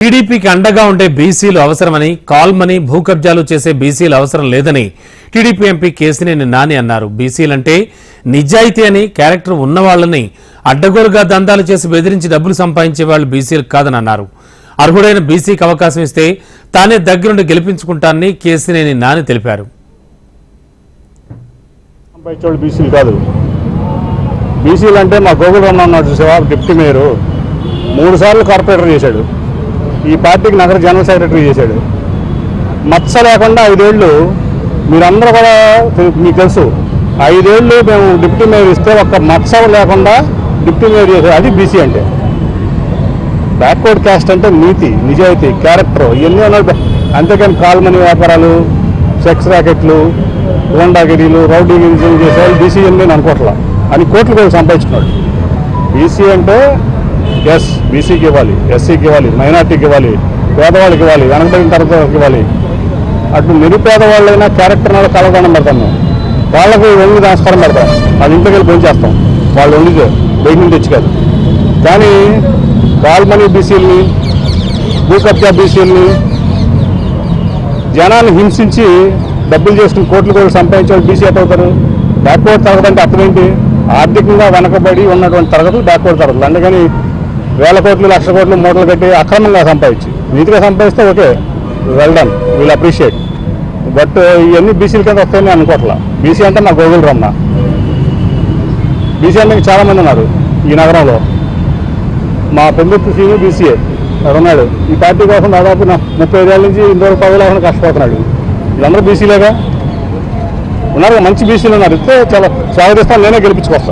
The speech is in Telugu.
టీడీపీకి అండగా ఉండే బీసీలు అవసరమని కాల్మని భూ కబ్జాలు చేసే బీసీలు అవసరం లేదని టీడీపీ ఎంపీ కేసినేని నాని అన్నారు. బీసీలంటే నిజాయితీ అని క్యారెక్టర్ ఉన్నవాళ్ళని అడ్డగోలుగా దందాలు చేసి బెదిరించి డబ్బులు సంపాదించే వాళ్ళు బీసీలు కాదని అన్నారు అర్హుడైన బీసీకి అవకాశం ఇస్తే తానే దగ్గరుండి గెలిపించుకుంటానని కేసినేని నాని తెలిపారు. బీసీలు కాదు. బీసీలు అంటే మా గోగుల్ రమణ డిప్యూటీ మేయర్. మూడు సార్లు కార్పొరేటర్ చేశాడు. ఈ పార్టీకి నగర జనరల్ సెక్రటరీ చేశాడు. మచ్చ లేకుండా ఐదేళ్ళు మీరందరూ కూడా మీకు తెలుసు ఐదేళ్ళు మేము డిప్యూటీ మేయర్ ఇస్తే ఒక్క మచ్చ లేకుండా డిప్యూటీ మేయర్ చేశాడు అది బీసీ అంటే. బ్యాక్వర్డ్ క్యాస్ట్ అంటే నీతి నిజాయితీ క్యారెక్టర్ ఇవన్నీ ఉన్నాయి. అంతేకాని కాల్మనీ వ్యాపారాలు సెక్స్ ర్యాకెట్లు గోండాగిరీలు రౌడీగిరీలు చేసేవాళ్ళు బీసీ అని నేను అనుకోవట్లా అని కోట్లు కూడా సంపాదించుకున్నాడు. బీసీ అంటే ఎస్ బీసీకి ఇవ్వాలి ఎస్సీకి ఇవ్వాలి మైనార్టీకి ఇవ్వాలి పేదవాళ్ళకి ఇవ్వాలి వెనకబడిన తరగతి ఇవ్వాలి అటు నిరుపేదవాళ్ళైనా క్యారెక్టర్ నాడు కలగడం పెడతాం మేము. వాళ్ళకు వండి నమస్కారం పెడతాం. వాళ్ళ ఇంటికి వెళ్ళి భోజనం చేస్తాం. వాళ్ళు వండితే బయట నుంచి తెచ్చి కాదు కానీ బాల్మణి బీసీలని భూకబ్జా బీసీలని జనాన్ని హింసించి డబ్బులు చేసుకుని కోట్లు కోట్లు సంపాదించే వాళ్ళు బీసీ ఎట్ అవుతారు? బ్యాక్వర్డ్ తరగతి అంటే అర్థమేంటి ఆర్థికంగా వెనకబడి ఉన్నటువంటి తరగతులు బ్యాక్వర్డ్ తరగతులు. అందుకని వేల కోట్లు లక్ష కోట్లు మూటలు కట్టి అక్రమంగా సంపాదించి నీతిగా సంపాదిస్తే okay well done we'll appreciate but ఇవన్నీ బీసీల కింద వస్తాయని అనుకోవట్లా బీసీ అంటే మా గోగుల రమ్మ బీసీ అంటే చాలామంది ఉన్నారు ఈ నగరంలో. మా పెళ్ళిప్పు సీని బీసీఏ ఉన్నాడు. ఈ పార్టీ కోసం దాదాపు నా ముప్పై ఐదేళ్ళ నుంచి ఇంతవరకు పదవి లేకుండా కష్టపడుతున్నాడు. వీళ్ళందరూ బీసీలేగా ఉన్నారు మంచి బీసీలు ఉన్నారు. ఇస్తే చాలా స్వాగతిస్తాను నేనే గెలిపించుకొస్తాను